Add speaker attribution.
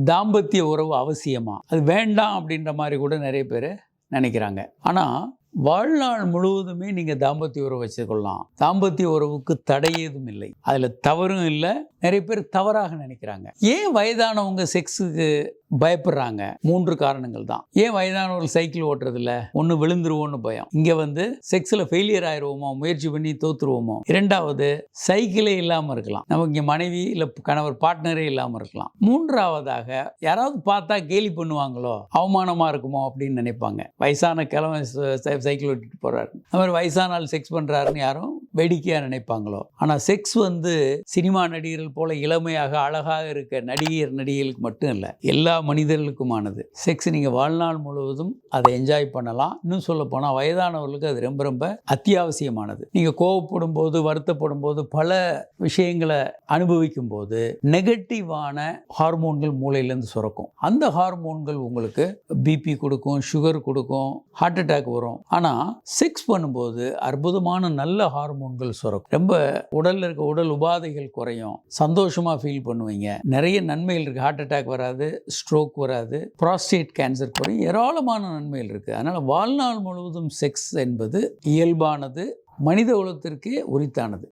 Speaker 1: தாம்பத்திய உறவு அவசியமா? அது வேண்டாம் அப்படின்ற மாதிரி கூட நிறைய பேர் நினைக்கிறாங்க. ஆனால் வாழ்நாள் முழுவதுமே நீங்கள் தாம்பத்திய உறவு வச்சுக்கொள்ளலாம். தாம்பத்திய உறவுக்கு தடை ஏதும் இல்லை. அதில் தவறும் இல்லை நிறைய பேர் தவறாக நினைக்கிறாங்க. ஏன் வயதானவங்க செக்ஸுக்கு பயப்படுறாங்க? மூன்று காரணங்கள் தான். ஏன் வயதானவர்கள் சைக்கிள் ஓட்டுறதில்ல? ஒன்று விழுந்துருவோன்னு பயம். இங்கே வந்து செக்ஸில் ஃபெயிலியர் ஆயிடுவோமோ முயற்சி பண்ணி தோத்துருவோமோ? இரண்டாவது சைக்கிளே இல்லாமல் இருக்கலாம். நமக்கு இங்கே மனைவி இல்லை கணவர் பார்ட்னரே இல்லாமல் இருக்கலாம். மூன்றாவதாக யாராவது பார்த்தா கேலி பண்ணுவாங்களோ? அவமானமாக இருக்குமோ? அப்படின்னு நினைப்பாங்க. வயசான கிழமை சைக்கிள் ஓட்டிட்டு போகிறாரு அந்த மாதிரி வயசான ஆள் செக்ஸ் பண்ணுறாருன்னு யாரும் வேடிக்கையாக நினைப்பாங்களோ? ஆனால் செக்ஸ் வந்து சினிமா நடிகர்கள் போல இளமையாக அழகாக இருக்க நடிகர் நடிகைகளுக்கு மட்டும் இல்லை எல்லா மனிதர்களுக்குமானது. செக்ஸ் நீங்கள் வாழ்நாள் முழுவதும் அதை என்ஜாய் பண்ணலாம். இன்னும் சொல்ல போனால் வயதானவர்களுக்கு அது ரொம்ப ரொம்ப அத்தியாவசியமானது. நீங்கள் கோவப்படும் போது வருத்தப்படும் போது பல விஷயங்களை அனுபவிக்கும் போது நெகட்டிவான ஹார்மோன்கள் மூளையிலேருந்து சுரக்கும். அந்த ஹார்மோன்கள் உங்களுக்கு பிபி கொடுக்கும் சுகர் கொடுக்கும் ஹார்ட் அட்டாக் வரும். ஆனால் செக்ஸ் பண்ணும்போது அற்புதமான நல்ல ஹார்மோன் ஹார்மோன்கள் சுரக்கும். ரொம்ப உடலில் இருக்க உடல் உபாதைகள் குறையும். சந்தோஷமாக ஃபீல் பண்ணுவீங்க. நிறைய நன்மைகள் இருக்குது ஹார்ட் அட்டாக் வராது ஸ்ட்ரோக் வராது ப்ராஸ்டேட் கேன்சர் குறையும். ஏராளமான நன்மைகள் இருக்குது அதனால் வாழ்நாள் முழுவதும் செக்ஸ் என்பது இயல்பானது மனித உலகத்திற்கே உரித்தானது.